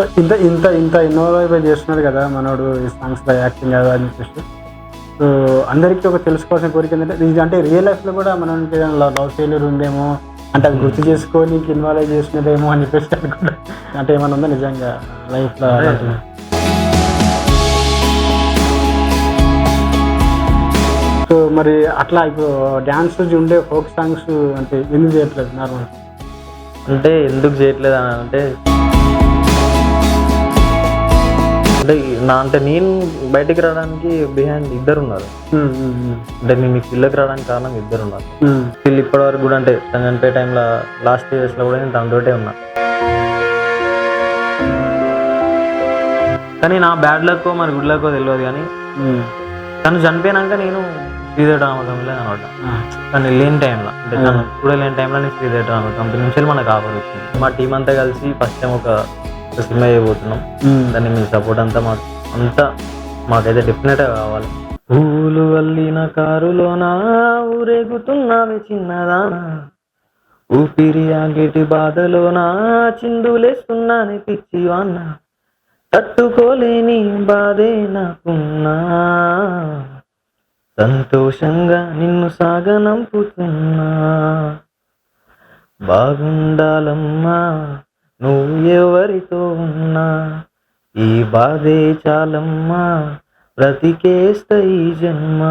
So ఇంత ఇంత ఇంత ఇన్వాల్వ్ అయి చేస్తున్నారు కదా మనోడు ఈ సాంగ్స్లో యాక్టింగ్ కదా అని చెప్పేసి. సో అందరికీ ఒక తెలుసుకోవాల్సిన కోరిక ఏంటంటే ఇది అంటే రియల్ లైఫ్లో కూడా మనకి లవ్ ఫెయిల్యూర్ ఉందేమో అంటే అది గుర్తు చేసుకొని ఇన్వాల్వ్ చేసినదేమో అని చెప్పేసి అనుకుంటా అంటే ఏమైనా ఉందా నిజంగా లైఫ్లో? సో మరి అట్లా ఇప్పుడు డ్యాన్స్ ఉండే ఫోక్ సాంగ్స్ అంటే ఎందుకు చేయట్లేదు నార్మల్ అంటే ఎందుకు చేయట్లేదు అని అంటే అంటే నా అంటే నేను బయటికి రావడానికి బిహైండ్ ఇద్దరు ఉన్నారు అంటే నేను మీ పిల్లకి రావడానికి కారణం ఇద్దరు ఉన్నారు వీళ్ళు ఇప్పటి వరకు కూడా అంటే తను చనిపోయే టైంలో లాస్ట్ ఇయర్స్లో కూడా నేను తనతోటే ఉన్నా. కానీ నా బ్యాడ్ లక్కో మరి గుడ్ లక్కో తెలియదు కానీ తను చనిపోయినాక నేను శ్రీదేవి రామకంలో అనమాట. కానీ లేని టైంలో అంటే తను కూడా లేని టైంలో నేను శ్రీదేవి రామ కంపెనీ నుంచి మనకు ఆఫర్ వచ్చింది. మా టీం అంతా కలిసి ఫస్ట్ టైం ఒక ఒక సినిమా చేయబోతున్నాం. దాన్ని మీ సపోర్ట్ అంతా మాకు అంతా మాకైతే డెఫినెట్గా కావాలి. పూలు వల్లిన కారులోన? ఊరేగుతున్నావి చిన్నదానా? ఊపిరి ఆగేటి బాధలోన? చిందులేస్తున్నాని పిచ్చి వాన్న తట్టుకోలేని బాధే నాకున్నా. సంతోషంగా నిన్ను సాగనంపుతున్నా. బాగుండాలమ్మా. నువ్వు ఎవరితో ఉన్నా? ఈ బాధే చాలమ్మా బ్రతికేస్త ఈ జన్మ.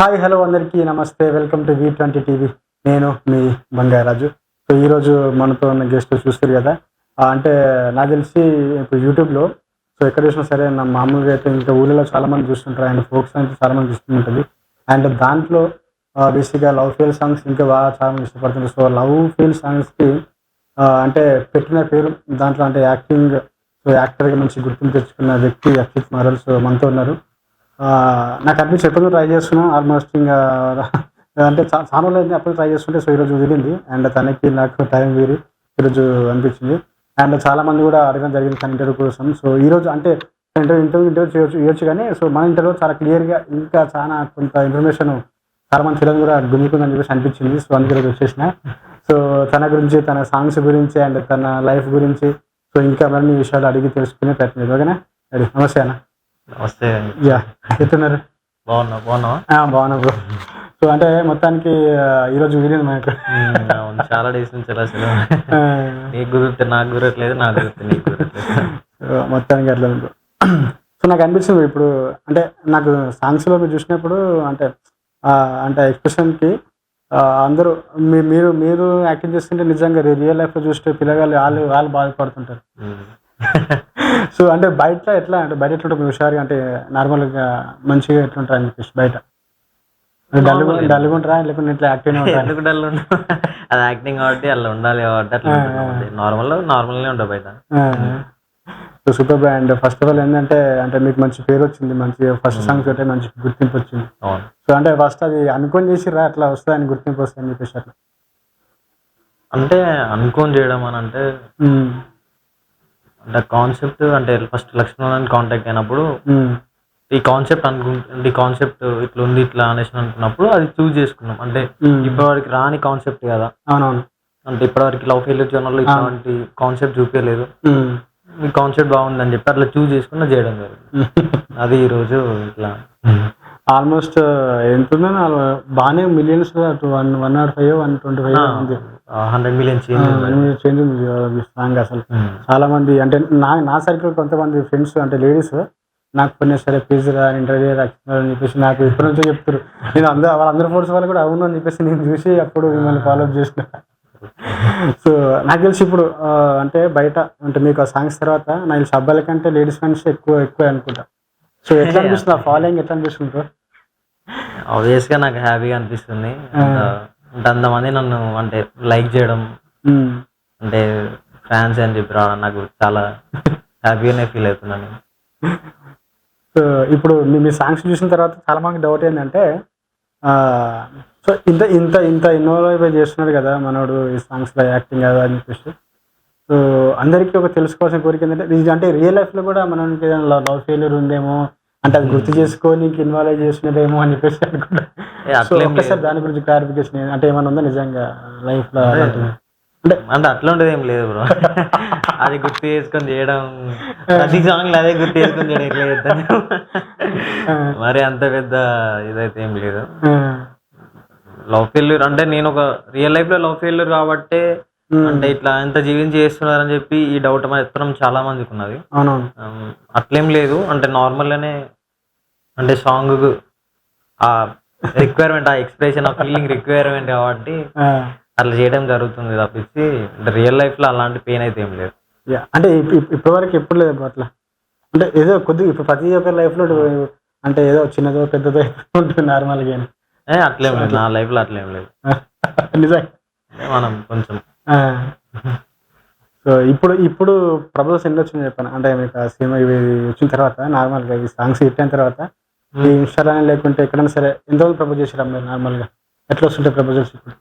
హాయ్ హలో అందరికీ నమస్తే. Welcome to V twenty TV నేను మీ బంగారాజు. సో ఈరోజు మనతో ఉన్న గెస్ట్ చూస్తారు కదా? అంటే నాకు తెలిసి ఇప్పుడు యూట్యూబ్లో సో ఎక్కడ చూసినా సరే నా మామూలుగా అయితే ఇంకా ఊళ్ళలో చాలా మంది చూస్తుంటారు. అండ్ ఫోక్ సాంగ్స్ చాలా మంది చూస్తుంటుంది అండ్ దాంట్లో బేసిక్గా లవ్ ఫీల్ సాంగ్స్ ఇంకా బాగా చాలా ఇష్టపడుతుంది సో లవ్ ఫెయిల్ సాంగ్స్కి అంటే పెట్టిన పేరు దాంట్లో అంటే యాక్టింగ్ సో యాక్టర్గా మంచి గుర్తింపు తెచ్చుకున్న వ్యక్తి అక్షిత్ మరల్ సో మనతో ఉన్నారు. నాకు అన్ని చెప్పడం ట్రై చేస్తున్నాం ఆల్మోస్ట్ ఇంకా అంటే చాలా రోజులు అప్పుడు ట్రై చేస్తుంటే. సో ఈరోజు కుదిరింది అండ్ తనకి నాకు టైం వీరి. ఈరోజు అనిపించింది. అండ్ చాలామంది కూడా అడగడం జరిగింది తన ఇంటర్వ్యూ కోసం. సో ఈరోజు అంటే ఇంటర్వ్యూ ఇంటర్వ్యూ ఇంటర్వ్యూ చేయొచ్చు చేయొచ్చు కానీ సో మన ఇంటర్వ్యూ చాలా క్లియర్గా ఇంకా చాలా కొంత ఇన్ఫర్మేషన్ చాలా మంది తెలియదు కూడా గుంజుకుందని చెప్పేసి అనిపించింది. సో అందుకే వచ్చేసిన. సో తన గురించి తన సాంగ్స్ గురించి అండ్ తన లైఫ్ గురించి సో ఇంకా మరిన్ని విషయాలు అడిగి తెలుసుకునే ప్రయత్నం చేద్దాం. ఓకేనా? రెడీ నమస్తే అన్న. నమస్తే యా. ఎత్తున్నారు? బాగున్నా బాగున్నావా? బాగున్నా బ్రో. సో అంటే మొత్తానికి ఈరోజు మనకు. ఉమ్, అవును, చాలా డేస్ నుంచి ఆ, నీకు కుదిరితే నాకు కుదరట్లేదు నాకు కుదిరితే నీకు కుదరట్లేదు మొత్తానికి అట్లా సో నాకు అనిపించింది ఇప్పుడు అంటే నాకు సాంగ్స్లో మీరు చూసినప్పుడు అంటే అంటే ఎక్స్ప్రెషన్కి అందరూ మీ- మీరు మీరు యాక్టింగ్ చేస్తుంటే నిజంగా రియల్ లైఫ్లో చూస్తే పిల్లగాళ్ళు వాళ్ళు వాళ్ళు బాధపడుతుంటారు. సో అంటే బయట ఎట్లా అంటే బయట ఎట్లా ఉంటుంది? హుషారుగా అంటే నార్మల్గా మంచిగా ఎట్లుంటారు అని చెప్పేసి బయట. డల్గా డల్గా ఉంటారా? లేకుంటే ఇట్లా యాక్టివ్గా ఉంటారా? ఎందుకు డల్ అది యాక్టింగ్ కాబట్టి అలా ఉండాలి కాబట్టి అట్లా నార్మల్ నార్మల్నే ఉండవు బయట. So super brand first of all ఏంటంటే అంటే మీకు మంచి పేరు వచ్చింది మంచి ఫస్ట్ సాంగ్స్ అంటే మంచి గుర్తింపు వచ్చింది. సో అంటే ఫస్ట్ అది అనుకొని చేసిరా అట్లా వస్తుందని గుర్తింపు వస్తుందని చెప్పేసి అట్లా? అంటే అనుకోని చేయడం అని అంటే అంటే కాన్సెప్ట్ అంటే ఫస్ట్ లక్ష్మణ్ కాంటాక్ట్ అయినప్పుడు ఈ కాన్సెప్ట్ అనుకుంటే ఈ కాన్సెప్ట్ ఇట్లా ఉంది ఇట్లా అనేసి అనుకున్నప్పుడు అది చూస్ చేసుకున్నాం. అంటే. ఇప్పటివరకు రాని కాన్సెప్ట్ కదా. అవునవును. అంటే ఇప్పటివరకు లవ్ ఫెయిల్యూర్ జర్నల్లో ఇట్లాంటి కాన్సెప్ట్ చూపించలేదు ఈ కాన్సెప్ట్ బాగుందని చెప్పి అట్లా చూస్ చేసుకున్న చేయడం జరిగింది. అది ఈ రోజు ఇట్లా. ఆల్మోస్ట్ ఎంత ఉందని బాగానే millions one one not five one twenty five ఉంది. హండ్రెడ్ మిలియన్ చేంజ్ ఉంది. సాంగ్ అసలు. చాలా మంది అంటే నా నా సర్కిల్ కొంతమంది ఫ్రెండ్స్ అంటే లేడీస్ నాకు కొన్ని సరే ప్లీజ్ రా ఇంటర్వ్యూ అని చెప్పేసి నాకు ఇప్పటి నుంచో చెప్తారు నేను అందరూ వాళ్ళందరూ ఫోర్స్ వాళ్ళు కూడా అవును అని చెప్పేసి నేను చూసి అప్పుడు మిమ్మల్ని ఫాలో అప్ చేసిన. సో నాకు తెలిసి ఇప్పుడు అంటే బయట అంటే మీకు ఆ సాంగ్స్ తర్వాత నాకు తెలిసి అబ్బాయిల కంటే లేడీస్ ఫ్రెండ్స్ ఎక్కువ ఎక్కువ అనుకుంటా. సో ఎట్లా అనిపిస్తుంది ఆ ఫాలోయింగ్ ఎట్లా అనిపిస్తుంది? ఆబ్వియస్గా నాకు హ్యాపీగా అనిపిస్తుంది. అంత- అంటే అంతమంది నన్ను అంటే లైక్ చేయడం. అంటే ఫ్యాన్స్ అని చెప్పి రావడం నాకు చాలా హ్యాపీగానే ఫీల్ అవుతున్నాను. ఇప్పుడు మీ సాంగ్స్ చూసిన తర్వాత చాలా మంది డౌట్ ఏంటంటే సో ఇంత ఇంత ఇంత ఇన్వాల్వ్ చేస్తున్నారు కదా మనోడు ఈ సాంగ్స్లో యాక్టింగ్ కదా అని చెప్పేసి. సో అందరికీ ఒక తెలుసుకోవాల్సిన కోరిక ఏంటంటే ఇది అంటే రియల్ లైఫ్లో కూడా మనకి ఏదైనా లవ్ ఫెయిల్యూర్ ఉందేమో అంటే అది గుర్తు చేసుకొని ఇన్వాల్వ్ చేసినదేమో అని చెప్పేసి అనుకుంటా. ఏ, సో అట్లేం ఒక్కసారి దాని గురించి క్లారిఫికేషన్ అంటే ఏమైనా ఉందా నిజంగా లైఫ్లో అలాంటివి? అంటే అంటే అట్లా ఉండేది ఏం లేదు బ్రో. అది గుర్తు చేసుకొని చేయడం ప్రతి సాంగ్ అదే గుర్తు చేసుకొని చేయడం ఎట్లా చేస్తాను మరి అంత పెద్ద ఇదైతే ఏం లేదు. లవ్ ఫెయిల్యూర్ అంటే నేను ఒక రియల్ లైఫ్లో లవ్ ఫెయిల్యూర్ కాబట్టే అంటే ఇట్లా ఎంత జీవించి చేస్తున్నారని చెప్పి ఈ డౌట్ మాత్రం చాలా మందికి ఉన్నది. అవునవును. Um, అట్లేం లేదు. అంటే నార్మల్ గానే అంటే సాంగ్ ఆ రిక్వైర్మెంట్ ఆ ఎక్స్ప్రెషన్ ఆ ఫీలింగ్ రిక్వైర్మెంట్ కాబట్టి అట్లా చేయడం జరుగుతుంది తప్పించి రియల్ లైఫ్లో అలాంటి పెయిన్ అయితే ఏం లేదు. అంటే ఇప్- ఇప్- ఇప్పటి వరకు ఎప్పుడు లేదు అట్లా. అంటే ఏదో కొద్దిగా ఇప్పుడు ప్రతి ఒక్కరి లైఫ్లో అంటే ఏదో చిన్నదో పెద్దదో ఉంటుంది నార్మల్గా ఏ అట్లేం లేదు. నా లైఫ్లో అట్లేం లేదు. నిజం మనం కొంచెం సో ఇప్పుడు ఇప్పుడు ప్రపోజల్స్ ఎన్ని వచ్చింది చెప్పాను? అంటే మీకు ఆ సినిమా ఇవి వచ్చిన తర్వాత నార్మల్గా ఈ సాంగ్స్ హిట్ అయిన తర్వాత ఈ ఇన్స్టాలోనే లేకుంటే ఎక్కడైనా సరే ఎంతమంది ప్రపోజ్ చేశారు మీరు నార్మల్గా ఎట్లా వస్తుంటాయి ప్రపోజల్స్ ఇప్పుడు?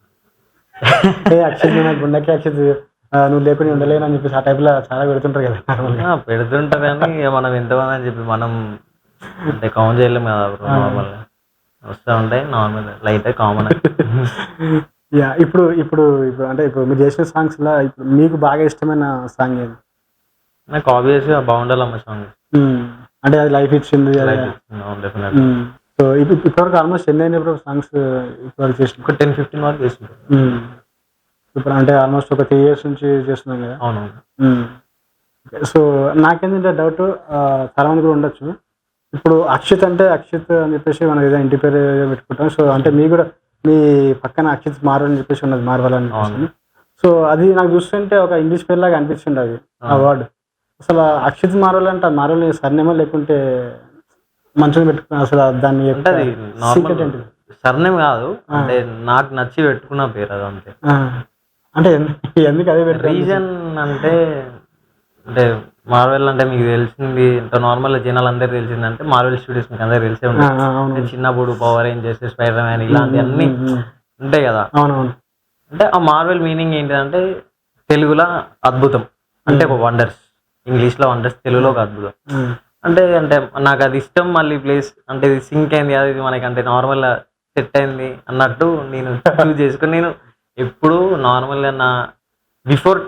ఏ అక్షిత్ నాకు గుండెకి అక్షిత్ ఆ, నువ్వు లేకుండా ఉండలేను అని చెప్పేసి ఆ టైప్లో చాలా పెడుతుంటారు కదా నార్మల్గా ఆ, పెడుతుంటారు కానీ మనం ఎంతమంది అని చెప్పి మనం అంటే కౌంట్ చేయలేము కదా నార్మల్ వస్తూ ఉంటాయి నార్మల్ లైట్ కామన్ యా ఇప్పుడు ఇప్పుడు ఇప్పుడు అంటే ఇప్పుడు మీరు చేసిన సాంగ్స్ లా ఇప్పుడు మీకు బాగా ఇష్టమైన సాంగ్ ఏది నాకు ఆబ్వియస్గా బాగుండాలమ్మ సాంగ్. అంటే అది లైఫ్ ఇచ్చింది. సో ఇప్పుడు ఇప్పటివరకు ఆల్మోస్ట్ ఎన్ని అయినా సాంగ్స్ ఇప్పటివరకు చేసిన ఒక టెన్ ఫిఫ్టీన్ వరకు చేస్తుంటాం మ్మ్. ఇప్పుడు అంటే ఆల్మోస్ట్ ఒక త్రీ ఇయర్స్ నుంచి చేస్తున్నాం కదా అవును. సో నాకేంటంటే డౌట్ చాలా మంది కూడా ఉండొచ్చు ఇప్పుడు అక్షిత్ అంటే అక్షిత్ అని చెప్పేసి మనం ఏదో ఇంటి పేరు పెట్టుకుంటాం. సో అంటే మీ కూడా మీ పక్కన అక్షిత్ మారు అని చెప్పేసి ఉన్నది మార్వాలని అవును. సో అది నాకు చూస్తుంటే ఒక ఇంగ్లీష్ పేరు లాగా అనిపించింది అది ఆ వర్డ్. అసలు అక్షిత్ మార్వల్ అంటే మార్వల్ సర్నేమో లేకుంటే మంచిగా పెట్టుకున్నా అసలు దాన్ని? సర్నేమ్ కాదు. అంటే నాకు నచ్చి పెట్టుకున్న పేరు అది అంతే. అంటే ఎందు- ఎందుకు అదే రీజన్ అంటే అంటే మార్వెల్ అంటే మీకు తెలిసింది ఇంత నార్మల్ జనాలు అందరికి తెలిసింది అంటే మార్వెల్ స్టూడియోస్ మీకు అందరికి తెలిసే ఉంటుంది. చిన్నప్పుడు పవర్ రేంజర్స్ స్పైడర్ మ్యాన్ ఇలాంటివన్నీ మ్మ్. ఉంటాయి కదా. అవునవును. అంటే ఆ మార్వెల్ మీనింగ్ ఏంటిదంటే తెలుగులో అద్భుతం. అంటే ఒక వండర్స్ ఇంగ్లీష్లో వండర్స్ తెలుగులో ఒక అద్భుతం. అంటే అంటే నాకు అది ఇష్టం మళ్ళీ ప్లేస్ అంటే ఇది సింక్ అయింది అది ఇది మనకి అంటే నార్మల్ సెట్ అయింది అన్నట్టు నేను చూస్ చేసుకుని నేను ఎప్పుడు నార్మల్గా నా బిఫోర్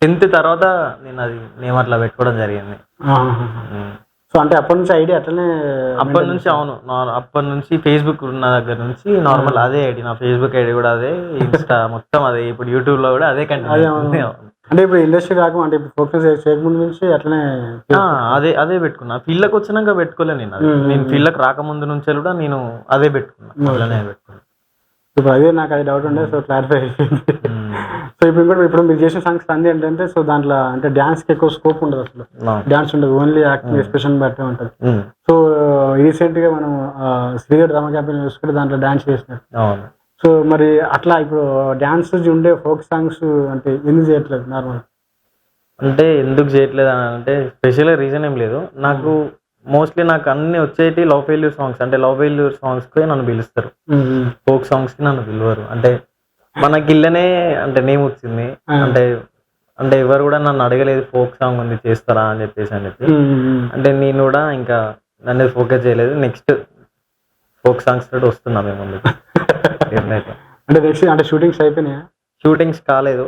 టెన్త్ తర్వాత నేను అది నేను అట్లా పెట్టుకోవడం జరిగింది. సో అంటే అప్పటి నుంచి ఐడియా అట్లనే అప్పటి నుంచి అవును. అప్పటి నుంచి ఫేస్బుక్ ఉన్న దగ్గర నుంచి నార్మల్ అదే ఐడి. నా ఫేస్బుక్ ఐడి కూడా అదే ఇన్స్టా మొత్తం అదే. ఇప్పుడు యూట్యూబ్లో కూడా అదే కంటిన్యూ అంటే ఇప్పుడు ఇండస్ట్రీ రాక అంటే ఫోకస్ చేయకముందు నుంచి అట్లనే అదే అదే పెట్టుకున్నా. ఫీల్డ్కి వచ్చినాక పెట్టుకోలే నేను. నేను ఫీల్డ్కి రాకముందు నుంచి కూడా నేను అదే పెట్టుకున్నా. అలానే పెట్టుకున్నా. ఇప్పుడు అదే నాకు అది డౌట్ ఉండే సో క్లారిఫై అయిపోయింది. సో ఇప్పుడు ఇంకోటి ఇప్పుడు మీరు చేసిన సాంగ్స్ అన్ని ఏంటంటే సో దాంట్లో అంటే డ్యాన్స్కి ఎక్కువ స్కోప్ ఉండదు అసలు. డ్యాన్స్ ఉండదు ఓన్లీ యాక్టింగ్ ఎక్స్ప్రెషన్ బట్టే ఉంటుంది. సో రీసెంట్గా మనం శ్రీదేవి డ్రామా క్యాంపెయిన్ చూసుకుంటే దాంట్లో డాన్స్ చేసినారు సో మరి అట్లా ఇప్పుడు డాన్స్ ఉండే ఫోక్ సాంగ్స్ అంటే ఎందుకు చేయట్లేదు నార్మల్ అంటే ఎందుకు చేయట్లేదు అని అంటే స్పెషల్ రీజన్ ఏం లేదు. నాకు మోస్ట్లీ నాకు అన్ని వచ్చేటి లవ్ ఫెయిల్యూర్ సాంగ్స్ అంటే లవ్ ఫెయిల్యూర్ సాంగ్స్కి నన్ను పిలుస్తారు. ఫోక్ సాంగ్స్కి నన్ను పిలవరు. అంటే మనకి ఇల్లనే అంటే నేమ్ వచ్చింది. అంటే అంటే ఎవరు కూడా నన్ను అడగలేదు ఫోక్ సాంగ్ ఉంది చేస్తారా అని చెప్పేసి అని చెప్పి. అంటే నేను కూడా ఇంకా నన్ను ఫోకస్ చేయలేదు. నెక్స్ట్ ఫోక్ సాంగ్స్ తోటి వస్తున్నా మేము అంటే నెక్స్ట్ అంటే షూటింగ్స్ అయిపోయినాయా? షూటింగ్స్ కాలేదు.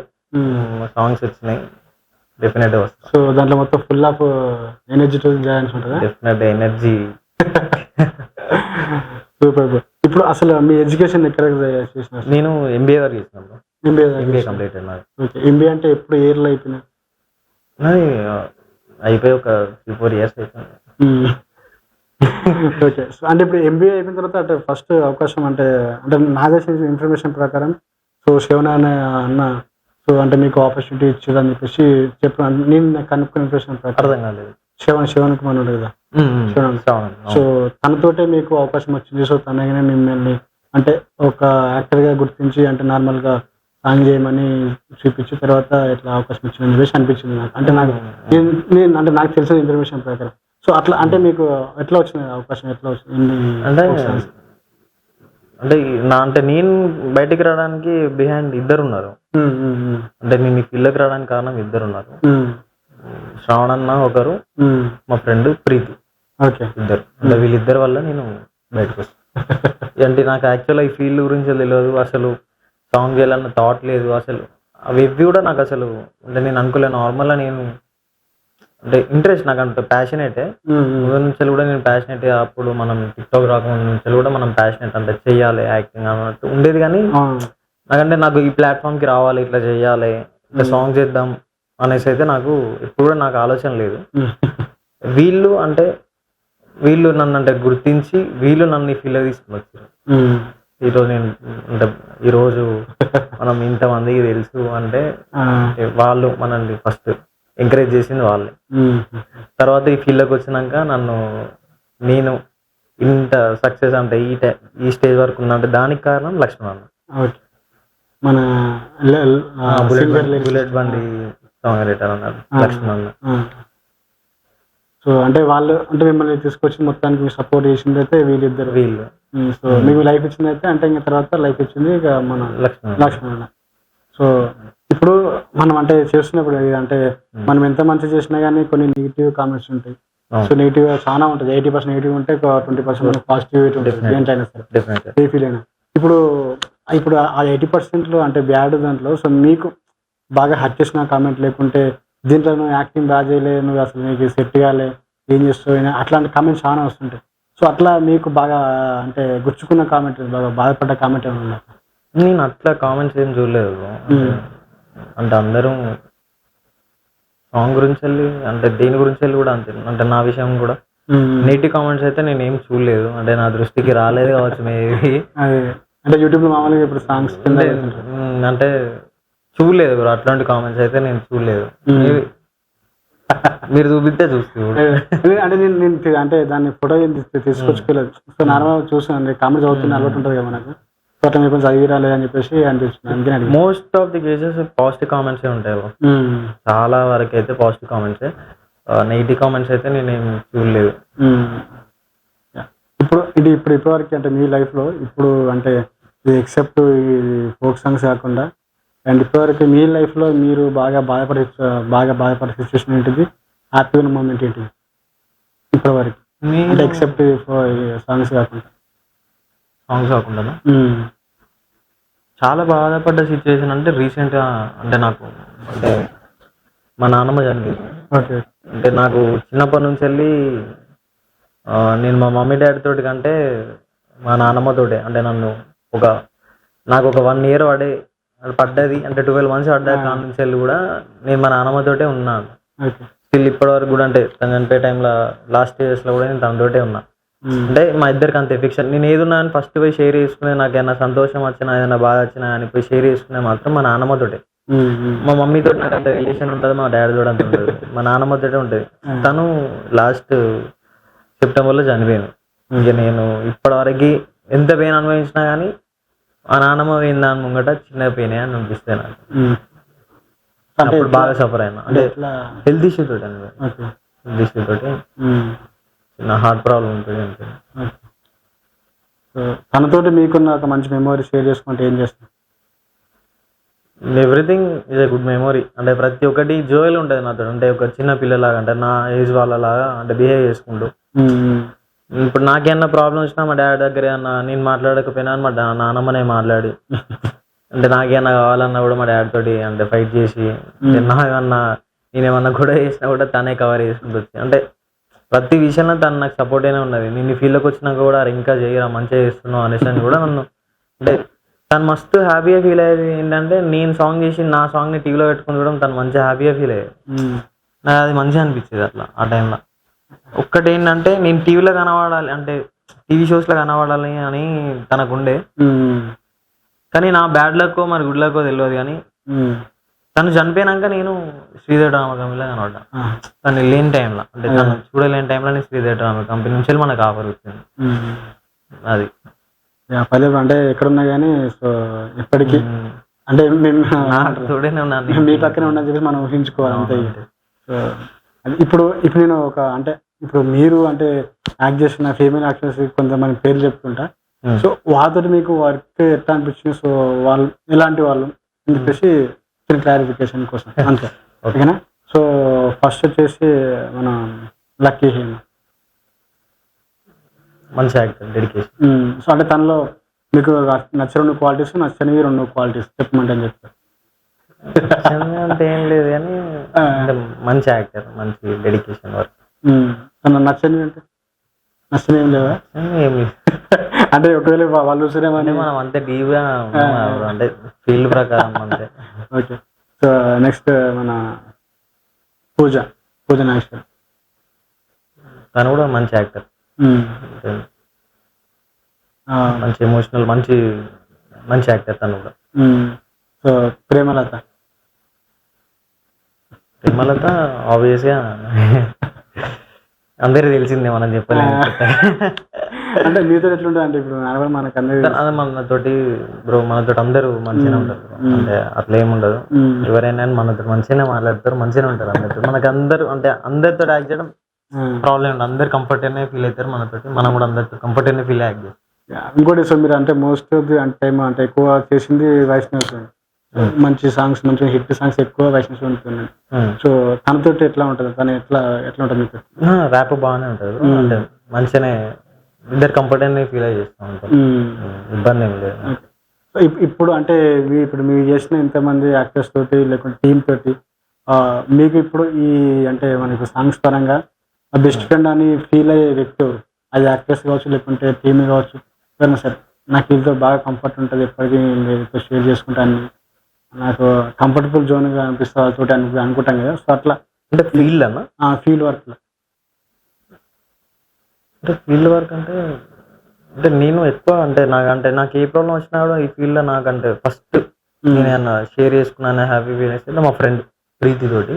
సాంగ్స్ వచ్చినాయి. డెఫినెట్ వస్తా. సో దాంట్లో మొత్తం ఫుల్ ఆఫ్ ఎనర్జీ తో డాన్స్ ఉంటుందా డెఫినెట్ ఎనర్జీ సూపర్ ఇప్పుడు అసలు మీ ఎడ్యుకేషన్ ఎక్కడ చేసినారు? నేను ఎంబీఏ వరకు చేసినాను ఎంబీఏ ఎంబీఏ కంప్లీట్ నాది ఓకే ఎంబీఏ అంటే ఎప్పుడు ఇయర్లో అయిపోయినా అయిపోయి ఒక త్రీ ఫోర్ ఇయర్స్ అయిపోయింది. ఓకే సో అంటే ఇప్పుడు ఎంబీఏ అయిపోయిన తర్వాత అంటే ఫస్ట్ అవకాశం అంటే అంటే నా తెలిసిన ఇన్ఫర్మేషన్ ప్రకారం సో శివన అనే అన్న సో అంటే మీకు ఆపర్చునిటీ ఇచ్చారని చెప్పేసి చెప్పిన నేను నాకు ఇన్ఫర్మేషన్ ప్రకారం అర్థం కాలేదు. శివన్ శివన్ కుమార్ ఉన్నాడు కదా. శ్రావణ్, సో. తనతోటే మీకు అవకాశం వచ్చింది. సో తనగానే మిమ్మల్ని అంటే ఒక యాక్టర్గా గుర్తించి అంటే నార్మల్గా సాంగ్ చేయమని చూపించి తర్వాత ఇట్లా అవకాశం వచ్చిందని చెప్పేసి అనిపించింది నాకు. అంటే నాకు నేను నేను అంటే నాకు తెలిసిన ఇన్ఫర్మేషన్ ప్రకారం. సో అట్లా అంటే మీకు ఎట్లా వచ్చింది? అవకాశం ఎట్లా వచ్చింది? అంటే? అంటే నా అంటే నేను బయటికి రావడానికి బిహైండ్ ఇద్దరు ఉన్నారు అంటే నేను ఈ ఫీల్డ్కి రావడానికి కారణం ఇద్దరు ఉన్నారు శ్రావణ్ అన్న ఒకరు మా ఫ్రెండ్ ప్రీతి. ఓకే. ఇద్దరు. అంటే వీళ్ళిద్దరి వల్ల నేను బయటకు వస్తాను అంటే నాకు యాక్చువల్గా ఈ ఫీల్డ్ గురించి తెలియదు. అసలు సాంగ్ చేయాలన్న థాట్ లేదు. అసలు అవి ఇవి కూడా నాకు అసలు అంటే నేను అనుకోలేను నార్మల్గా నేను అంటే ఇంట్రెస్ట్ నాకు అంత ప్యాషనేటే. ముందు నుంచి కూడా నేను ప్యాషనేట్ అప్పుడు మనం టిక్టాక్ రాకముందు నుంచి కూడా మనం ప్యాషనేట్ అంటే చెయ్యాలి యాక్టింగ్ అన్నట్టు ఉండేది కానీ నాకంటే నాకు ఈ ప్లాట్ఫామ్కి రావాలి ఇట్లా చేయాలి ఇట్లా సాంగ్ చేద్దాం అనేసి అయితే నాకు ఎప్పుడు కూడా నాకు ఆలోచన లేదు. వీళ్ళు అంటే వీళ్ళు నన్ను అంటే గుర్తించి వీళ్ళు నన్ను ఈ ఫీల్ తీసుకుని వచ్చారు. ఈరోజు నేను అంటే ఈరోజు మనం ఇంతమందికి తెలుసు అంటే వాళ్ళు మనల్ని ఫస్ట్ ఎంకరేజ్ చేసింది వాళ్ళే. తర్వాత ఈ ఫీల్డ్కి వచ్చినాక నన్ను నేను ఇంత సక్సెస్ అంటే ఈ టై ఈ స్టేజ్ వరకు ఉన్నా అంటే దానికి కారణం లక్ష్మణ్ అన్న. మన బుల్లెట్ బండి lyrics. బుల్లెట్ బండి సాంగ్ రైటర్ అన్నారు లక్ష్మణ్ అన్న. సో అంటే వాళ్ళు అంటే మిమ్మల్ని తీసుకొచ్చి మొత్తానికి సపోర్ట్ చేసింది అయితే వీళ్ళిద్దరు. వీళ్ళు. సో మీకు లైఫ్ ఇచ్చింది అయితే అంటే ఇంకా తర్వాత లైఫ్ ఇచ్చింది ఇక మన లక్ష్మణ్ లక్ష్మణ సో ఇప్పుడు మనం అంటే చేస్తున్నప్పుడు అంటే మనం ఎంత మంచి చేసినా కానీ కొన్ని నెగిటివ్ కామెంట్స్ ఉంటాయి. సో నెగిటివ్ చాలా ఉంటుంది. ఎయిటీ పర్సెంట్ నెగిటివ్ ఉంటే ట్వంటీ పర్సెంట్ Definitely. దేంటైనా సరే. ఏ ఫీల్ అయినా. ఇప్పుడు ఇప్పుడు ఆ ఎయిటీ పర్సెంట్లో అంటే బ్యాడ్ దాంట్లో సో మీకు బాగా హర్ట్ చేసిన కామెంట్ లేకుంటే దీంట్లో నువ్వు యాక్టింగ్ బాగా చేయలే నువ్వు అసలు నీకు సెట్ కాలే ఏం చేస్తావు అట్లాంటి కామెంట్స్ చాలా వస్తుంటాయి. సో అట్లా మీకు బాగా అంటే గుచ్చుకున్న కామెంట్ బాగా బాధపడ్డ కామెంట్ ఏమైనా? నేను అట్లా కామెంట్స్ ఏం చూడలేదు. అంటే అందరూ సాంగ్ గురించి వెళ్ళి అంటే దేని గురించి వెళ్ళి కూడా అంతే. అంటే నా విషయం కూడా. నెగిటివ్ కామెంట్స్ అయితే నేను ఏం చూడలేదు. అంటే నా దృష్టికి రాలేదు కావచ్చు మేబీ అంటే యూట్యూబ్లో మామూలుగా ఇప్పుడు సాంగ్స్ అంటే చూడలేదు bro. అట్లాంటి కామెంట్స్ అయితే నేను చూడలేదు. మీరు చూపిస్తే చూస్తూ అంటే నేను నేను అంటే దాన్ని ఫోటో తీసుకొచ్చుకోలేదు. సో నార్మల్ చూసాను కామెంట్ చదువుతున్న అలవాటు ఉంటుంది కదా మనకు. చెప్పేసి అనిపిస్తుంది. అందుకని. Most of the cases positive comments ఉంటాయి bro. చాలా వరకు అయితే పాజిటివ్ కామెంట్స్ నెగిటివ్ కామెంట్స్ అయితే నేను చూడలేదు. ఇప్పుడు ఇది ఇప్పుడు ఇప్పటివరకు అంటే మీ లైఫ్లో ఇప్పుడు అంటే ఇది ఎక్సెప్ట్ ఫోక్ సాంగ్స్ కాకుండా అండ్ ఇప్పటివరకు మీ లైఫ్లో మీరు బాగా బాధపడే బాగా బాధపడే సిచ్యువేషన్ ఏంటిది? హ్యాపీ ఉన్న మూమెంట్ ఏంటిది? ఇప్పటివరకు. అంటే ఎక్సెప్ట్ సాంగ్స్ కాకుండా. సాంగ్స్ కాకుండా. చాలా బాధపడ్డ సిచ్యువేషన్ అంటే రీసెంట్గా అంటే నాకు అంటే మా నాన్నమ్మ చనిపోయింది ఓకే. అంటే నాకు చిన్నప్పటి నుంచి వెళ్ళి నేను మా మమ్మీ డాడీ తోటి కంటే మా నాన్నమ్మ తోటే. అంటే నన్ను ఒక నాకు ఒక వన్ ఇయర్ పడే పడ్డది. అంటే ట్వెల్వ్ మంత్స్ పడ్డా కాడ నుంచి వెళ్ళి కూడా నేను మా నాన్నమ్మ తోటే ఉన్నాను. స్టిల్ ఇప్పటి వరకు కూడా అంటే తను చనిపోయే టైంలో లాస్ట్ ఇయర్స్లో కూడా నేను తనతోటే ఉన్నా. అంటే మా ఇద్దరికి అంత ఎఫిక్షన్. నేను ఏదున్నా అని ఫస్ట్ పోయి షేర్ చేసుకునే నాకు ఏదైనా సంతోషం వచ్చినా ఏదైనా బాధ వచ్చినా అని పోయి షేర్ చేసుకునే మాత్రం మా నాన్నమ్మతోటే మ్మ్. మ్మ్. మా మమ్మీతో నాకు అంత రిలేషన్ ఉంటుంది మా డాడీ తోటి అంత ఉంటుంది. మా నాన్నమ్మతోటే ఉంటుంది. తను లాస్ట్ సెప్టెంబర్లో చనిపోయింది. ఇక నేను ఇప్పటివరకు ఎంత పెయిన్ అనుభవించినా కానీ మా నాన్నమ్మ పోయిన దాని ముంగట చిన్న పెయిన్ అని అనిపిస్తే నాకు. అప్పుడు బాగా సఫర్ అయినా. అంటే హెల్త్ ఇష్యూ తోటి హెల్త్ ఇష్యూ తోటి. చిన్న హార్ట్ ప్రాబ్లం ఉంటుంది అంతే. సో తనతోటి మీకున్న ఒక మంచి మెమరీ షేర్ చేసుకుంటే ఏం చేస్తాం everything is a good memory అంటే ప్రతి ఒక్కటి జోయల్ ఉంటుంది నాతో అంటే ఒక చిన్న పిల్లలాగా అంటే నా ఏజ్ వాళ్ళలాగా అంటే బిహేవ్ చేసుకుంటూ. ఇప్పుడు నాకేమన్నా ప్రాబ్లం వచ్చినా మా డాడీ దగ్గర ఏమన్నా నేను మాట్లాడకపోయినా మా నాన్నమ్మనే మాట్లాడి. అంటే నాకేమన్నా కావాలన్నా కూడా మా డాడీ తోటి అంటే ఫైట్ చేసి అంటే నాకేమన్నా నేనేమన్నా కూడా చేసినా కూడా తనే కవర్ చేసుకుంటూ వచ్చి అంటే ప్రతి విషయంలో తను నాకు సపోర్ట్ అయినా ఉన్నది. నేను ఈ ఫీల్డ్కి వచ్చినాక కూడా "అరే, ఇంకా చేయరా మంచిగా చేస్తున్నావు అనేసి అని కూడా నన్ను అంటే తను మస్తు హ్యాపీగా ఫీల్ అయ్యేది ఏంటంటే నేను సాంగ్ చేసి నా సాంగ్ని టీవీలో పెట్టుకుని చూడడం తను మంచిగా హ్యాపీగా ఫీల్ అయ్యేది. నాకు అది మంచిగా అనిపించేది అట్లా ఆ టైంలో ఒక్కటి ఏంటంటే నేను టీవీలో కనబడాలి అంటే టీవీ షోస్లో కనబడాలి అని తనకు ఉండే కానీ నా బ్యాడ్ లక్కో మరి గుడ్ లక్కో తెలియదు కానీ తను చనిపోయినాక నేను శ్రీధర్ డ్రామా కంపెనీలో కనబడ్డా. తను లేని టైంలో అంటే తను చూడలేని టైంలో నేను శ్రీధర్ డ్రామా కంపెనీ నుంచి మనకు ఆఫర్ వచ్చింది. అది. పదే అంటే ఎక్కడున్నా కానీ సో ఎప్పటికీ. అంటే మేము నా తోడేనే ఉన్నాను మీ పక్కనే ఉన్నది చెప్పేసి మనం ఊహించుకోవాలి అంతే. సో అది ఇప్పుడు ఇప్పుడు నేను ఒక అంటే ఇప్పుడు మీరు అంటే యాక్ట్ చేసిన ఫీమేల్ యాక్టర్స్ కొంతమంది పేర్లు చెప్తుంటా. సో వాళ్ళతో మీకు వర్క్ ఎట్లా అనిపించింది? సో వాళ్ళు ఎలాంటి వాళ్ళు? అని చెప్పేసి క్లారిఫికేషన్ కోసం. అంతే. ఓకేనా? సో ఫస్ట్ వచ్చేసి మన లక్కీ హీమ్. మంచి యాక్టర్ డెడికేషన్. సో అంటే తనలో మీకు నచ్చిన రెండు క్వాలిటీస్ నచ్చనివి రెండు క్వాలిటీస్ చెప్పమంటే అని చెప్తారు. అంటే ఏం లేదు కానీ మంచి యాక్టర్ మంచి డెడికేషన్ వర్క్. నచ్చనివి అంటే? నచ్చనివి ఏం లేవా? ఏం లేదు. అంటే ఒకవేళ వాళ్ళు అంటే మనం అంతే డీప్గా అంటే ఫీల్డ్ ప్రకారం అంతే. ఓకే సో నెక్స్ట్ మన పూజ పూజ నాగేశ్వర్ తను కూడా మంచి యాక్టర్ ఆ, మంచి ఎమోషనల్ మంచి మంచి యాక్టర్ తను కూడా. సో ప్రేమలత. ప్రేమలత ఆబ్వియస్గా అందరికి తెలిసిందే మనం చెప్పలేము అంటే మీతో ఎట్లుంటుంది అంటే ఇప్పుడు నార్మల్ మనకు అందరి అదే మనతోటి బ్రో మనతోటి అందరూ మంచిగానే ఉంటారు. అంటే అట్లా ఏముండదు ఎవరైనా మనతో మంచిగానే మాట్లాడతారు మంచిగానే ఉంటారు అందరితో మనకు అందరు అంటే అందరితో యాక్ట్ చేయడం ప్రాబ్లం ఉండదు. అందరు కంఫర్ట్ అనే ఫీల్ అవుతారు మనతోటి మనం కూడా అందరితో కంఫర్ట్ అనే ఫీల్ యాక్ట్ చేస్తాం. ఇంకోటి సో మీరు అంటే మోస్ట్ ఆఫ్ ది అంటే టైం అంటే ఎక్కువ చేసింది వైష్ణవ్ మంచి సాంగ్స్ మంచి హిట్ సాంగ్స్ ఎక్కువ వైష్ణవ్ ఉంటున్నాయి సో తనతో ఎట్లా ఉంటుంది? తను ఎట్లా ఎట్లా ఉంటుంది మీకు ర్యాప్ బాగానే ఉంటుంది. అంటే మంచిగానే ఇద్దరు కంఫర్ట్ అనే ఫీల్ అయ్యి చేస్తాం. ఇబ్బంది ఏం లేదు. ఇప్పుడు అంటే ఇప్పుడు మీరు చేసిన ఇంతమంది యాక్టర్స్ తోటి లేకుంటే టీమ్ తోటి మీకు ఇప్పుడు ఈ అంటే మనకి సాంగ్స్ పరంగా బెస్ట్ ఫ్రెండ్ అని ఫీల్ అయ్యే వ్యక్తి అది యాక్టర్స్ కావచ్చు లేకుంటే టీమ్ కావచ్చు. ఎవరైనా సరే నాకు వీళ్ళతో బాగా కంఫర్ట్ ఉంటుంది ఎప్పటికీ షేర్ చేసుకుంటాను నాకు కంఫర్టబుల్ జోన్గా అనిపిస్తుంది వాళ్ళతోటి అని అనుకుంటాం కదా సో అట్లా. అంటే ఫీల్డ్ అన్న ఆ ఫీల్ వర్క్లో అంటే ఫీల్డ్ వర్క్ అంటే అంటే నేను ఎక్కువ అంటే నాకు అంటే నాకు ఏ ప్రాబ్లం వచ్చినా కూడా ఈ ఫీల్డ్లో నాకంటే ఫస్ట్ నేను ఏమన్నా షేర్ చేసుకున్నాను హ్యాపీ ఫీల్ అయితే మా ఫ్రెండ్ ప్రీతి తోటి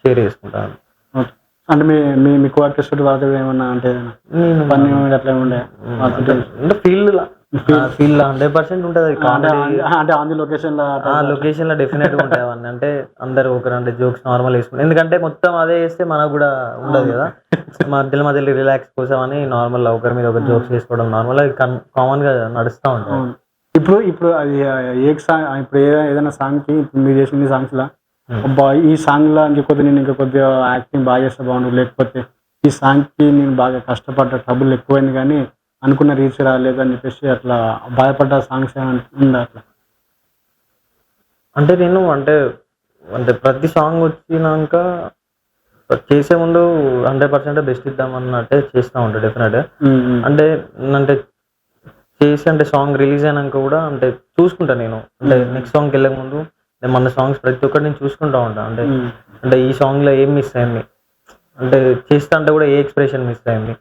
షేర్ చేసుకుంటాను. ఓకే అంటే మీ మీ మీ కోఆర్టిస్ట్ వాళ్ళతో ఏమన్నా అంటే నేను పని అట్లా ఉండే అంటే ఫీల్డ్ హండ్రెడ్ పర్సెంట్ ఉంటుంది అంటే ఆన్- అంటే ది లొకేషన్ లొకేషన్లో డెఫినెట్గా ఉంటాయి అవన్నీ. అంటే అందరు ఒకరంటే జోక్స్ నార్మల్ వేసుకుంటారు ఎందుకంటే మొత్తం అదే వేస్తే మనకు కూడా ఉండదు కదా. మధ్యలో మధ్యలో రిలాక్స్ కోసం అని నార్మల్ ఒకరి మీద ఒకరు జోక్స్ వేసుకోవడం నార్మల్ కామన్గా నడుస్తూ అవును. ఇప్పుడు ఇప్పుడు అది ఏ సాంగ్ ఇప్పుడు ఏదైనా సాంగ్కి ఇప్పుడు మీరు చేసిన సాంగ్స్ లా. అబ్బా ఈ సాంగ్లో ఇంకా కొద్దిగా నేను ఇంకా కొద్దిగా యాక్టింగ్ బాగా చేస్తే బాగుండు. లేకపోతే ఈ సాంగ్కి నేను బాగా కష్టపడ్డ ట్రబుల్ ఎక్కువైంది కానీ అనుకున్న రీచ్ రాలేదు అని చెప్పేసి అట్లా బాధపడ్డ సాంగ్స్ ఏమైనా ఉందా అట్లా? అంటే నేను అంటే అంటే ప్రతి సాంగ్ వచ్చినాక చేసే ముందు హండ్రెడ్ పర్సెంట్ బెస్ట్ ఇద్దామన్నట్టే చేస్తూ ఉంటాను డెఫినెట్. అంటే అంటే చేసి అంటే సాంగ్ రిలీజ్ అయినాక కూడా అంటే చూసుకుంటా నేను. అంటే నెక్స్ట్ సాంగ్కి వెళ్ళక ముందు నేను మన సాంగ్స్ ప్రతి ఒక్కటి నేను చూసుకుంటా ఉంటాను అంటే అంటే ఈ సాంగ్లో ఏం మిస్ అయింది? అంటే చేస్తా అంటే కూడా ఏ ఎక్స్ప్రెషన్ మిస్ అయింది.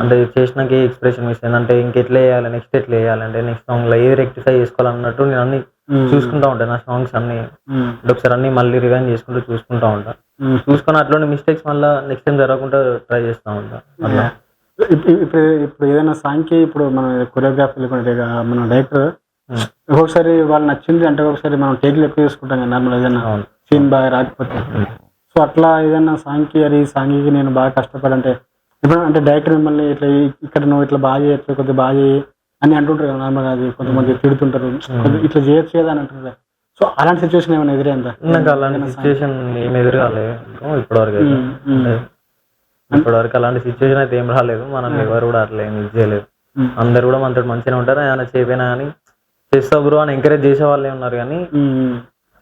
అంటే చేసినాక ఏ ఎక్స్ప్రెషన్ మిస్ అయింది? అంటే ఇంకెట్లా వేయాలి? నెక్స్ట్ ఎట్లా వేయాలి? అంటే నెక్స్ట్ సాంగ్లో ఏది రెక్టిఫై చేసుకోవాలన్నట్టు నేను అన్ని చూసుకుంటా ఉంటాను నా సాంగ్స్ అన్ని ఒకసారి అన్ని మళ్ళీ రివైన్ చేసుకుంటూ చూసుకుంటా ఉంటా. చూసుకొని అట్లనే మిస్టేక్స్ మళ్ళీ నెక్స్ట్ టైం జరగకుండా ట్రై చేస్తా ఉంటా. అట్లా. ఇప్- ఇప్- ఇప్పుడు ఇప్పుడు ఏదైనా సాంగ్కి ఇప్పుడు మన కొరియోగ్రాఫీ లేకుంటే ఇక మన డైరెక్టర్. ఒక్కొక్కసారి వాళ్ళు నచ్చింది అంటే ఒకసారి మనం టేక్లు ఎక్కువ తీసుకుంటాం కదా నార్మల్ ఏదైనా సీన్ బాగా రాకపోతే. అట్లా ఏదైనా సాంగ్కి అది ఈ సాంగ్కి నేను బాగా కష్టపడంటే ఇప్పుడు అంటే డైరెక్టర్ మిమ్మల్ని ఇట్లా ఇక్కడ నువ్వు ఇట్లా బాగా చేయొచ్చు కొద్దిగా బాగా చేయి అని అంటుంటారు కదా నార్మల్ అది కొంతమంది తిడుతుంటారు. ఇట్లా చేయొచ్చు కదా అని కదా. సో అలాంటి సిచ్యువేషన్ ఏమైనా ఎదురైందా? నాకు అలాంటి సిచ్యువేషన్ ఏం ఎదురు కాలేదు ఇప్పటివరకు ఇప్పటివరకు అలాంటి సిచ్యువేషన్ అయితే ఏం రాలేదు. మనం ఎవరు కూడా అట్లా ఏం ఇది చేయలేదు. అందరు కూడా మనతో మంచిగా ఉంటారు. ఏమైనా చేయపోయినా కానీ చేస్తావు బ్రో అని ఎంకరేజ్ చేసే వాళ్ళే ఉన్నారు కానీ.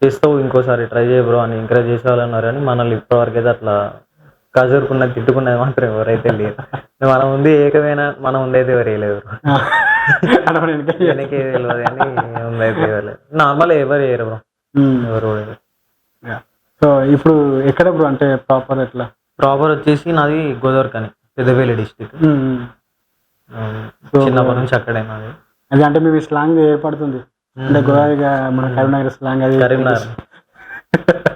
చేస్తావు ఇంకోసారి ట్రై చేయ బ్రో అని ఎంకరేజ్ చేసే వాళ్ళు ఉన్నారు కానీ మనల్ని ఇప్పటివరకు అయితే అట్లా కజూరుకున్నది తిట్టుకున్నది మాత్రం ఎవరైతే లేరు. మన ముందు ఏకమైన మన అయితే ఎవరు కూడా వెనక- తెలియదు కానీ నార్మల్ ఎవరు వేయరు బ్రో. ఎవరు. సో ఇప్పుడు ఎక్కడ బ్రో అంటే ప్రాపర్ ఎట్లా? ప్రాపర్ వచ్చేసి నాది గోదావరి కానీ పెద్దపల్లి డిస్టిక్ చిన్నప్పటి నుంచి అక్కడే నాది. అది అంటే మేము స్లాంగ్ ఏర్పడుతుంది? అంటే గోదావరి మన కరీంనగర్ స్లాంగ్ అది కరీంనగర్.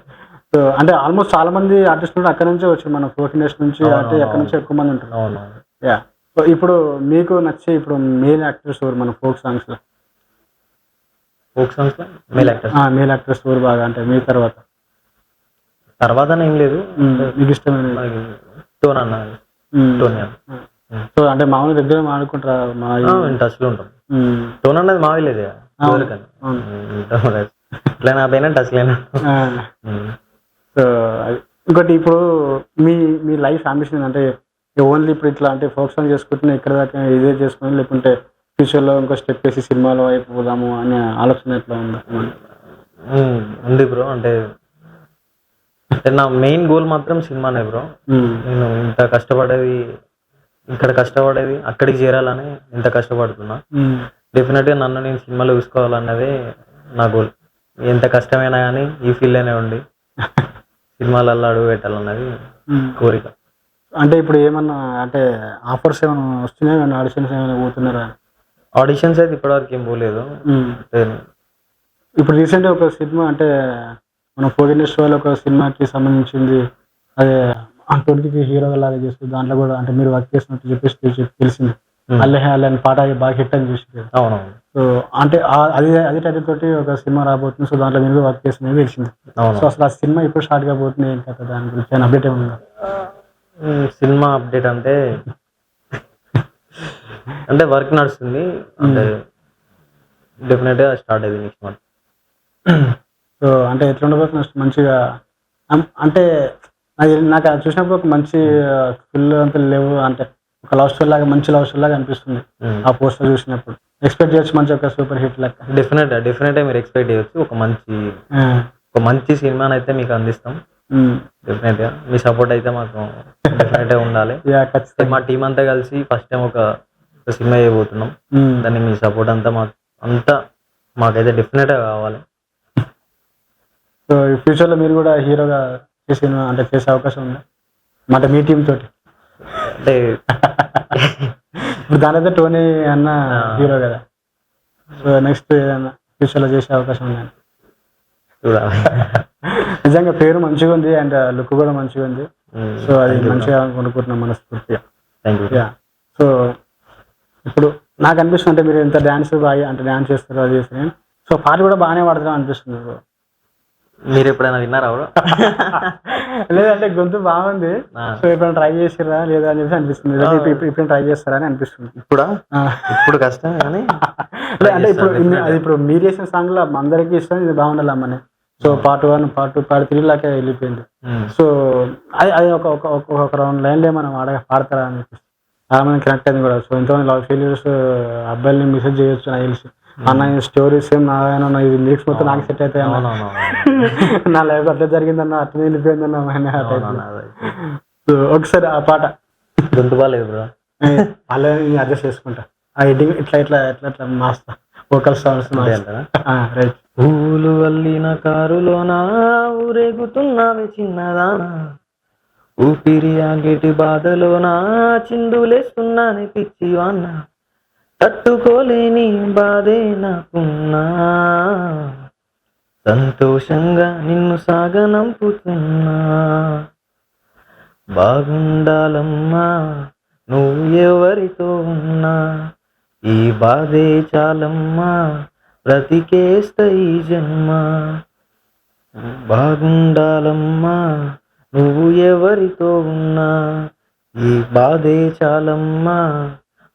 సో అంటే ఆల్మోస్ట్ చాలా మంది ఆర్టిస్టులు అక్కడ నుంచే వచ్చారు మన ఫోక్ ఇండస్ట్రీ నుంచి అంటే అక్కడ నుంచి ఎక్కువ మంది ఉంటారు. యా సో ఇప్పుడు మీకు నచ్చే ఇప్పుడు మేల్ యాక్టర్స్ ఎవరు మన ఫోక్ సాంగ్స్లో? Folk songs male actor male actors ఎవరు బాగా? అంటే మీ తర్వాత. తర్వాత ఏం లేదు మీకు ఇష్టమైన టోన్ అన్న. టోన్ సో అంటే మామూలు దగ్గర మాడుకుంటారా మా టచ్లో ఉంటాం. టోన్ అన్నది మా విలేజ్ గోదావరి అవును. ఇట్లా నా పైన టచ్ లేను. ఆ, సో ఇంకోటి ఇప్పుడు మీ మీ లైఫ్ అంబిషన్ అంటే ఓన్లీ ఇప్పుడు ఇట్లా అంటే ఫోక్ సాంగ్ చేసుకుంటున్నా ఇక్కడ దాకా ఇదే చేసుకుని లేకుంటే ఫ్యూచర్లో ఇంకో స్టెప్ వేసి సినిమాలో వైపు పోదాము అనే ఆలోచన ఎట్లా ఉందా? ఉంది బ్రో. అంటే అంటే నా మెయిన్ గోల్ మాత్రం సినిమానే బ్రో. నేను ఇంత కష్టపడేది ఇక్కడ కష్టపడేది అక్కడికి చేరాలని ఇంత కష్టపడుతున్నా. డెఫినెట్గా నన్ను నేను సినిమాలో చూసుకోవాలన్నదే నా గోల్ ఎంత కష్టమైనా కానీ ఈ ఫీల్డ్లోనే ఉండి సినిమాలలో అడుగు పెట్టాలన్నది ఉమ్. కోరిక. అంటే ఇప్పుడు ఏమన్నా అంటే ఆఫర్స్ ఏమైనా వస్తున్నాయా? ఏమైనా ఆడిషన్స్ ఏమైనా పోతున్నారా? ఆడిషన్స్ అయితే ఇప్పటివరకు ఏం పోలేదు. అంటే ఇప్పుడు రీసెంట్గా ఒక సినిమా అంటే మన ఫోర్టీన్ వాళ్ళు ఒక సినిమాకి సంబంధించింది. అదే అంటోడికి హీరో లాగా చేస్తూ దాంట్లో కూడా అంటే మీరు వర్క్ చేసినట్టు చెప్పేసి తెలి- తెలిసింది. ఉమ్. అల్లె అల్లె అని పాట బాగా హిట్ అని చూసి సో అంటే అది అది టైటిల్ తోటి ఒక సినిమా రాబోతుంది. సో దాంట్లో మీరు వర్క్ చేసినది తెలిసింది. సో అసలు ఆ సినిమా ఇప్పుడు స్టార్ట్ కాబోతుంది ఏం కదా దాని గురించి అప్డేట్ ఏమన్నా సినిమా అప్డేట్ అంటే అంటే వర్క్ నడుస్తుంది. అంటే డెఫినెట్గా స్టార్ట్ అయింది నెక్స్ట్ మంత్. సో అంటే ఎట్లా ఉండబోతుంది అసలు మంచిగా? అంటే నాకు చూసినప్పుడు ఒక మంచి ఫుల్ అంత లేవు అంటే ఒక లవ్ స్టోరీ లాగా మంచి లవ్ స్టోరీ లాగా అనిపిస్తుంది. ఆ పోస్టర్ చూసినప్పుడు. ఎక్స్పెక్ట్ చేయొచ్చు మంచి ఒక సూపర్ హిట్ లెక్క. డెఫినెట్ డెఫినెట్గా మీరు ఎక్స్పెక్ట్ చేయొచ్చు. ఒక మంచి ఆ, ఒక మంచి సినిమాని అయితే మీకు అందిస్తాం. ఉమ్, డెఫినెట్గా మీ సపోర్ట్ అయితే మాకు డెఫినెట్గా ఉండాలి. మా టీం అంతా కలిసి ఫస్ట్ టైం ఒక సినిమా చేయబోతున్నాం. దాన్ని మీ సపోర్ట్ అంతా మాకు అంతా మాకైతే డెఫినెట్గా కావాలి. సో ఫ్యూచర్లో మీరు కూడా హీరోగా చేసిన అంటే చేసే అవకాశం ఉందా? అంటే మీ టీం తోటి. అంటే ఇప్పుడు దాని అయితే టోనీ అన్న హీరో కదా. సో నెక్స్ట్ ఏదైనా ఫ్యూచర్లో చేసే అవకాశం ఉందా? చూడాలి. నిజంగా పేరు మంచిగా ఉంది అండ్ లుక్ కూడా మంచిగా ఉంది. సో అది మంచిగా కొనుక్కుంటున్నాం మనస్ఫూర్తిగా. యూ సో ఇప్పుడు నాకు అనిపిస్తుంది అంటే మీరు ఎంత డ్యాన్స్ బాగా అంటే డ్యాన్స్ చేస్తారు అది చేస్తారు సో పాట కూడా బాగానే పాడతారు అనిపిస్తుంది. మీరు ఎప్పుడైనా విన్నారా లేదంటే గొంతు బాగుంది. సో ఎప్పుడైనా ట్రై చేసిరా లేదా అని చెప్పి అనిపిస్తుంది. ఇప్పుడు ట్రై చేస్తారా అని అనిపిస్తుంది. ఇప్పుడా. ఇప్పుడు కష్టం కానీ లే, అంటే ఇప్పుడు అది ఇప్పుడు మీరు చేసిన సాంగ్లో అందరికీ ఇష్టం ఇది బాగుండాలి అమ్మని. So part one part two part three లాకే వెళ్ళిపోయింది. ఉమ్. సో అది అది ఒక ఒక రౌండ్ లైన్లో మనం ఆడ పాడతారా అని చెప్పేసి చాలా మంది కనెక్ట్ అయింది కూడా. సో ఎంతమంది లవ్ ఫెయిల్యూర్స్ అబ్బాయిని మెసేజ్ చేయొచ్చు నాకు తెలిసి. అన్న ఈ స్టోరీ సేమ్ నారాయణ ఇది లిరిక్స్ మొత్తం నాకు సెట్ అవుతాయి అన్న. అవునవును నా లైఫ్ అట్లా జరిగిందన్న అట్లా వెళ్ళిపోయిందన్న సో ఒకసారి ఆ పాట. గొంతు బాగాలేదు బ్రో. అలా అడ్జస్ట్ చేసుకుంటా. ఆ ఎడిటింగ్ ఇట్లా ఇట్లా ఇట్లా ఇట్లా మాస్తా. వోకల్ రైట్ పూలు వల్లిన కారులోనా ఊరేగుతున్నావే చిన్నదానా. ఊపిరి ఆగేటి బాధలోనా చిందులేస్తున్నానే పిచ్చివాన్న తట్టుకోలేని బాధే నాకున్నా. సంతోషంగా నిన్ను సాగనంపుతున్నా. బాగుండాలమ్మా నువ్వు ఎవరితో ఉన్నా. ఈ బాధే చాలమ్మా బ్రతికేస్త ఈ జన్మ. బాగుండాలమ్మా నువ్వు ఎవరితో ఉన్నా. ఈ బాధే చాలమ్మా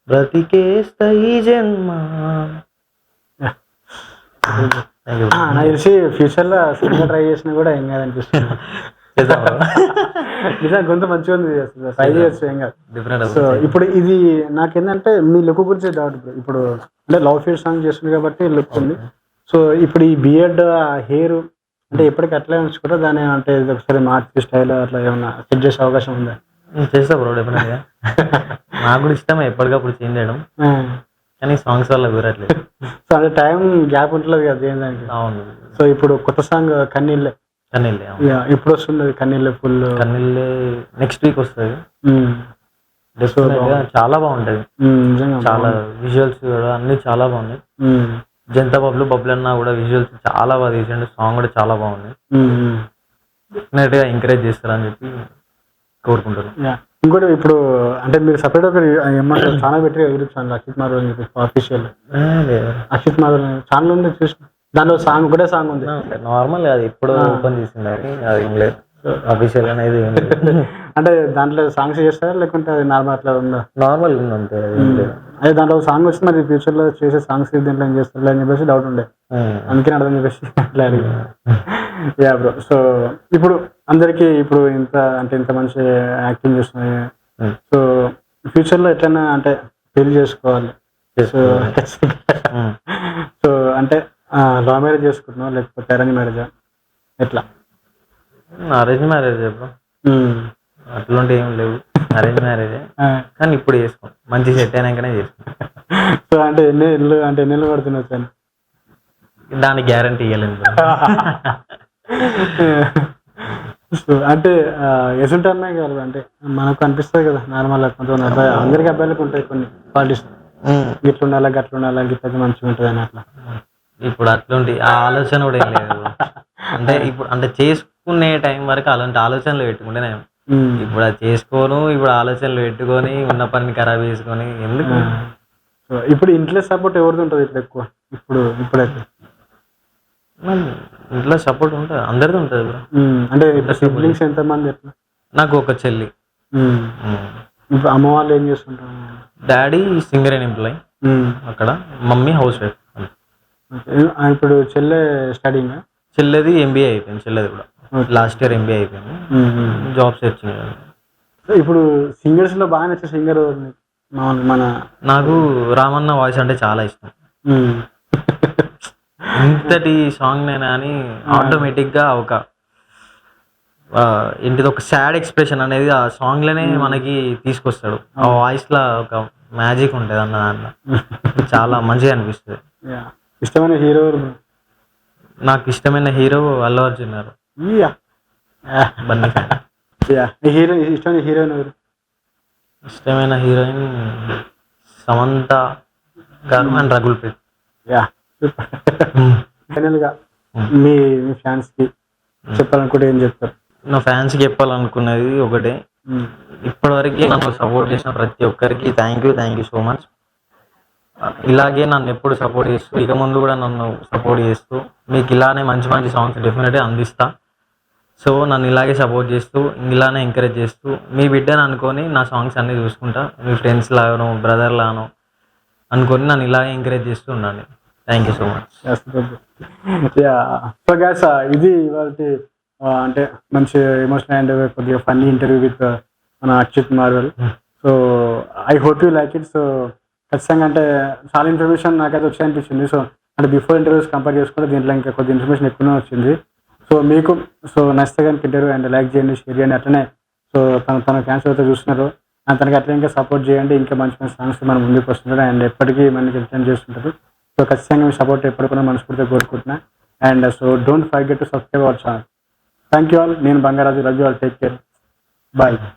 బ్రతికేస్త ఈ జన్మ. నాకు తెలిసి ఫ్యూచర్లో సినిమా ట్రై చేసినా కూడా ఏం కాదనిపిస్తుంది. నిజంగా గొంతు మంచిగా ఉంది ట్రై చేయొచ్చు ఏం కాదు. సో. ఇప్పుడు ఇది నాకేంటంటే మీ లుక్ గురించి డౌట్ ఇప్పుడు. ఇప్పుడు అంటే లవ్ ఫీల్ సాంగ్ చేస్తుంది కాబట్టి లుక్ ఉంది. సో ఇప్పుడు ఈ బియర్డ్ హెయిర్ అంటే ఎప్పటికీ అట్లే ఉంచుకుంటే దాన్ని అంటే ఒకసారి మార్చి స్టైల్ అట్లా ఏమన్నా సెట్ చేసే అవకాశం ఉందా? చేస్తా బ్రో డెఫినెట్గా నాకు కూడా ఇష్టమే ఎప్పటికప్పుడు చేంజ్ చేయడం. కానీ సాంగ్స్ వల్ల కుదరట్లేదు. సో అంటే టైం గ్యాప్ ఉంటుంది కదా దానికి అవును. సో ఇప్పుడు కొత్త సాంగ్ కన్నీళ్ళే. కన్నీళ్ళే అవును. Yeah, ఇప్పుడు వస్తుంది కన్నీళ్ళే ఫుల్ కన్నీళ్ళే నెక్స్ట్ వీక్ వస్తుంది. డెఫినెట్గా చాలా బాగుంటది. నిజంగా చాలా విజువల్స్ కూడా అన్ని చాలా బాగున్నాయి. ఉమ్, జనతా బబ్లు బబ్లు అన్న కూడా విజువల్స్ చాలా బాగా తీసిండు. సాంగ్ కూడా చాలా బాగుంది. ఉమ్, ఎంకరేజ్ చేస్తారని చెప్పి Yeah. ఇంకోటి ఇప్పుడు అంటే మీరు సపరేట్ ఒక ఏమంటారు ఛానల్ పెట్టి యూట్యూబ్ ఛానల్ అక్షిత్ మాధవ్ అని చెప్పేసి ఆఫీషియల్ అక్షిత్ మాధవ్ ఛానల్ ఉంది చూసి దాంట్లో సాంగ్ ఒకటే సాంగ్ ఉంది. నార్మల్ అది ఇప్పుడు ఓపెన్ చేసింది అది. అది ఏం లేదు. అఫీషియల్ అనేది అంటే దాంట్లో సాంగ్స్ చేస్తారా లేకుంటే అది నార్మల్ అట్లా ఉందా? నార్మల్ ఉంది అంతే అది దాంట్లో సాంగ్ వచ్చి మరి ఫ్యూచర్లో చేసే సాంగ్స్ దీంట్లో ఏం చేస్తారు అని చెప్పేసి డౌట్ ఉండే. ఉమ్. అందుకని అర్థం చెప్పేసి అట్లా అడిగి. యా బ్రో సో ఇప్పుడు అందరికీ ఇప్పుడు ఇంత అంటే ఇంత మంచి యాక్టింగ్ చేస్తున్నాయి. Hmm. సో ఫ్యూచర్లో ఎట్లైనా అంటే పెళ్ళి చేసుకోవాలి. సో. సో అంటే లవ్ మ్యారేజ్ చేసుకుంటున్నావు? లేకపోతే అరేంజ్ మ్యారేజా ఎట్లా? అరేంజ్ మ్యారేజ్ బ్రో అట్లాంటి ఏం లేవు. అరేంజ్ మ్యారేజే కానీ ఇప్పుడు చేసుకో. మంచి సెట్ అయినాకనే చేసుకో. సో అంటే ఎన్ని ఇల్లు అంటే ఎన్ని ఇల్లు పడుతున్నావు సార్? దానికి గ్యారంటీ. సో అంటే ఎసుంటి అమ్మాయి కాదు అంటే మనకు అనిపిస్తుంది కదా నార్మల్ కొంతమంది అబ్బాయి అందరికి అబ్బాయిలకు ఉంటాయి కొన్ని క్వాలిటీస్. ఇట్లా ఉండాలా గట్ల ఉండాలా గిట్ల మంచిగా ఉంటుంది అని అట్లా ఇప్పుడు అట్లాంటి ఆ ఆలోచన కూడా ఏం లేదు. అంటే ఇప్పుడు అంటే చేసుకునే టైం వరకు అలాంటి ఆలోచనలు పెట్టుకుంటే నేను. ఇప్పుడు అది చేసుకోను ఇప్పుడు ఆలోచనలు పెట్టుకొని ఉన్న పనిని ఖరాబ్ చేసుకొని ఎందుకు ఇప్పుడు ఇంట్లో సపోర్ట్ ఎవరిది ఉంటుంది ఇప్పుడు ఎక్కువ ఇప్పుడు ఇప్పుడైతే ఇంట్లో సపోర్ట్ ఉంటుంది. అందరిది ఉంటుంది బ్రో. అంటే సిబ్లింగ్స్ ఎంతమంది ఎట్లా? నాకు ఒక చెల్లి. ఇప్పుడు అమ్మ వాళ్ళు ఏం చేస్తుంటారు? Daddy singer and employ. అక్కడ. మమ్మీ హౌస్ వైఫ్ ఇప్పుడు చెల్లె స్టడీంగ్ చెల్లెది ఎంబీఏ అయిపోయింది. చెల్లెది కూడా. లాస్ట్ ఇయర్ ఎంబీఏ అయిపోయింది. జాబ్ సెర్చింగ్ ఇప్పుడు సింగర్స్లో బాగా నచ్చే సింగర్ మన నాకు రామన్న వాయిస్ అంటే చాలా ఇష్టం. ఇంతటి సాంగ్ నేనా అని ఆటోమేటిక్గా ఒక ఏంటిది ఒక సాడ్ ఎక్స్ప్రెషన్ అనేది ఆ సాంగ్లోనే మనకి తీసుకొస్తాడు. ఆ వాయిస్లో ఒక మ్యాజిక్ ఉంటుంది అన్న దాంట్లో. చాలా మంచిగా అనిపిస్తుంది. ఇష్టమైన హీరో నాకు ఇష్టమైన హీరో అల్లు అర్జున్ గారు. హీరో ఇష్టమైన హీరోయిన్ ఎవరు? ఇష్టమైన హీరోయిన్ సమంత గారు అండ్ రఘుల్ ప్రీత్ యా ఫైనల్గా మీ ఫ్యాన్స్కి చెప్పాలనుకుంటే ఏం చెప్తారు? నా ఫ్యాన్స్కి చెప్పాలనుకున్నది ఒకటే. ఇప్పటివరకు నన్ను సపోర్ట్ చేసిన ప్రతి ఒక్కరికి thank you thank you so much ఇలాగే నన్ను ఎప్పుడు సపోర్ట్ చేస్తూ ఇక ముందు కూడా నన్ను సపోర్ట్ చేస్తూ మీకు ఇలానే మంచి మంచి సాంగ్స్ డెఫినెట్గా అందిస్తా. సో నన్ను ఇలాగే సపోర్ట్ చేస్తూ ఇలానే ఎంకరేజ్ చేస్తూ మీ బిడ్డని అనుకొని నా సాంగ్స్ అన్నీ చూసుకుంటా మీ ఫ్రెండ్స్ లాగానో బ్రదర్ లాగానో అనుకొని నన్ను ఇలాగే ఎంకరేజ్ చేస్తూ ఉండండి. Thank you so much yeah so guys ఇది ఇవాళ అంటే మంచి ఎమోషనల్ అండ్ కొద్దిగా ఫన్నీ ఇంటర్వ్యూ విత్ మన Achyuth Marvel so I hope you like it so ఖచ్చితంగా అంటే చాలా ఇన్ఫర్మేషన్ నాకైతే వచ్చి అనిపించింది సో అంటే బిఫోర్ ఇంటర్వ్యూస్ కంపేర్ చేసుకుంటే దీంట్లో ఇంకా కొద్ది ఇన్ఫర్మేషన్ ఎక్కువనే వచ్చింది. సో మీకు సో నచ్చితే కనుక ఇంటర్వ్యూ అండ్ లైక్ చేయండి షేర్ చేయండి అట్లనే సో తన తన ఫ్యాన్స్ అయితే చూస్తున్నారు. అండ్ తనకి అట్లా ఇంకా సపోర్ట్ చేయండి ఇంకా మంచి మంచి సాంగ్స్ మన ముందుకు వస్తుంటారు. అండ్ ఎప్పటికీ మనకి ఎంటర్టైన్ చేస్తుంటారు. సో ఖచ్చితంగా మీ సపోర్ట్ ఎప్పటికైనా మనస్ఫూర్తిగా కోరుకుంటున్నా. And so don't forget to subscribe our channel thank you all నేను బంగారాజు రజు ఆల్. Take care bye